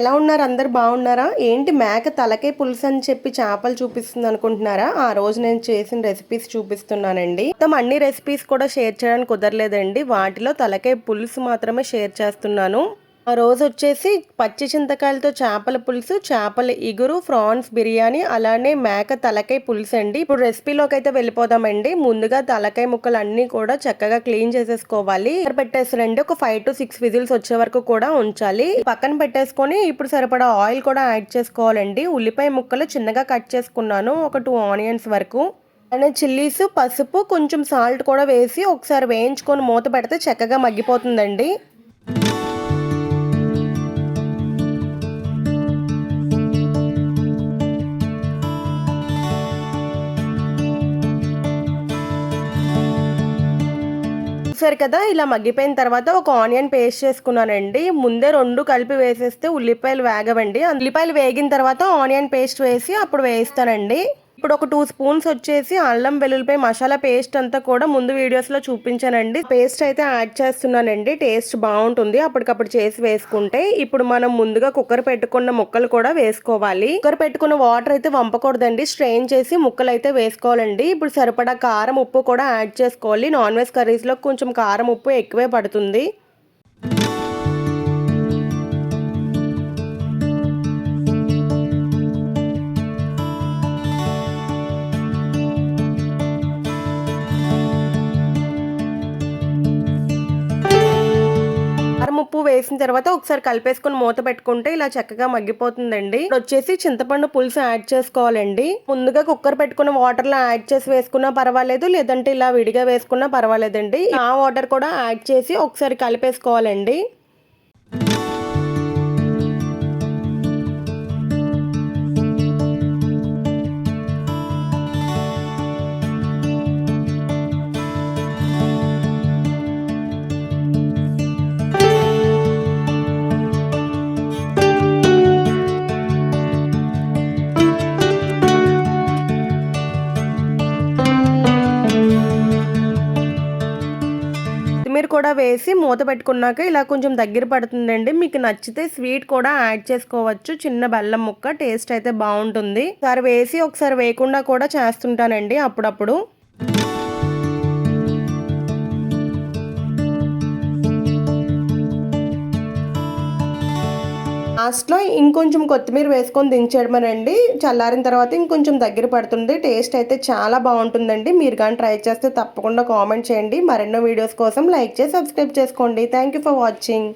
ఎలా ఉన్నారు? అందరు బాగున్నారా? ఏంటి మేక తలకే పులుసు అని చెప్పి చేపలు చూపిస్తుంది అనుకుంటున్నారా? ఆ రోజు నేను చేసిన రెసిపీస్ చూపిస్తున్నానండి. మొత్తం అన్ని రెసిపీస్ కూడా షేర్ చేయడానికి కుదరలేదండి. వాటిలో తలకే పులుసు మాత్రమే షేర్ చేస్తున్నాను. ఆ రోజు వచ్చేసి పచ్చి చింతకాయలతో చేపల పులుసు చేపల ఇగురు ఫ్రాన్స్ బిర్యానీ అలానే మేక తలకాయ పులుసు అండి. ఇప్పుడు రెసిపీలోకి అయితే వెళ్ళిపోదామండి. ముందుగా తలకాయ ముక్కలు అన్ని కూడా చక్కగా క్లీన్ చేసేసుకోవాలి. పెట్టేసారండి ఒక ఫైవ్ టు సిక్స్ విజిల్స్ వచ్చే వరకు కూడా ఉంచాలి. పక్కన పెట్టేసుకొని ఇప్పుడు సరిపడా ఆయిల్ కూడా యాడ్ చేసుకోవాలండి. ఉల్లిపాయ ముక్కలు చిన్నగా కట్ చేసుకున్నాను. ఒక టూ ఆనియన్స్ వరకు. అలానే చిల్లీస్ పసుపు కొంచెం సాల్ట్ కూడా వేసి ఒకసారి వేయించుకొని మూత పెడితే చక్కగా మగ్గిపోతుందండి. చూసారు కదా ఇలా మగ్గిపోయిన తర్వాత ఒక ఆనియన్ పేస్ట్ చేసుకున్నానండి. ముందే రెండు కలిపి వేసేస్తే ఉల్లిపాయలు వేగవండి. ఉల్లిపాయలు వేగిన తర్వాత ఆనియన్ పేస్ట్ వేసి అప్పుడు వేస్తానండి ఇప్పుడు ఒక టూ స్పూన్స్ వచ్చేసి అల్లం వెల్లుల్లిపాయ మసాలా పేస్ట్ అంతా కూడా ముందు వీడియోస్లో చూపించానండి. పేస్ట్ అయితే యాడ్ చేస్తున్నానండి. టేస్ట్ బాగుంటుంది. అప్పటికప్పుడు చేసి వేసుకుంటే ఇప్పుడు మనం ముందుగా కుక్కర్ పెట్టుకున్న ముక్కలు కూడా వేసుకోవాలి. కుక్కర్ పెట్టుకున్న వాటర్ అయితే వంపకూడదండి. స్ట్రెయిన్ చేసి ముక్కలు అయితే వేసుకోవాలండి. ఇప్పుడు సరిపడా కారం ఉప్పు కూడా యాడ్ చేసుకోవాలి. నాన్ వెజ్ కర్రీస్లో కొంచెం కారం ఉప్పు ఎక్కువే పడుతుంది. వేసిన తర్వాత ఒకసారి కలిపేసుకుని మూత పెట్టుకుంటే ఇలా చక్కగా మగ్గిపోతుందండి. ఇప్పుడు వచ్చేసి చింతపండు పులుసు యాడ్ చేసుకోవాలండి. ముందుగా కుక్కర్ పెట్టుకున్న వాటర్లో యాడ్ చేసి వేసుకున్నా పర్వాలేదు లేదంటే ఇలా విడిగా వేసుకున్నా పర్వాలేదండి. ఆ వాటర్ కూడా యాడ్ చేసి ఒకసారి కలిపేసుకోవాలండి. కూడా వేసి మూత పెట్టుకున్నాక ఇలా కొంచెం దగ్గర పడుతుందండి. మీకు నచ్చితే స్వీట్ కూడా యాడ్ చేసుకోవచ్చు. చిన్న బెల్లం ముక్క టేస్ట్ అయితే బాగుంటుంది. ఒకసారి వేసి ఒకసారి వేయకుండా కూడా చేస్తుంటానండి అప్పుడప్పుడు. లాస్ట్లో ఇంకొంచెం కొత్తిమీర వేసుకొని దించేయడమనండి చల్లారిన తర్వాత ఇంకొంచెం దగ్గర పడుతుంది. టేస్ట్ అయితే చాలా బాగుంటుందండి. మీరు కానీ ట్రై చేస్తే తప్పకుండా కామెంట్ చేయండి. మరెన్నో వీడియోస్ కోసం లైక్ చేసి సబ్స్క్రైబ్ చేసుకోండి. Thank for watching.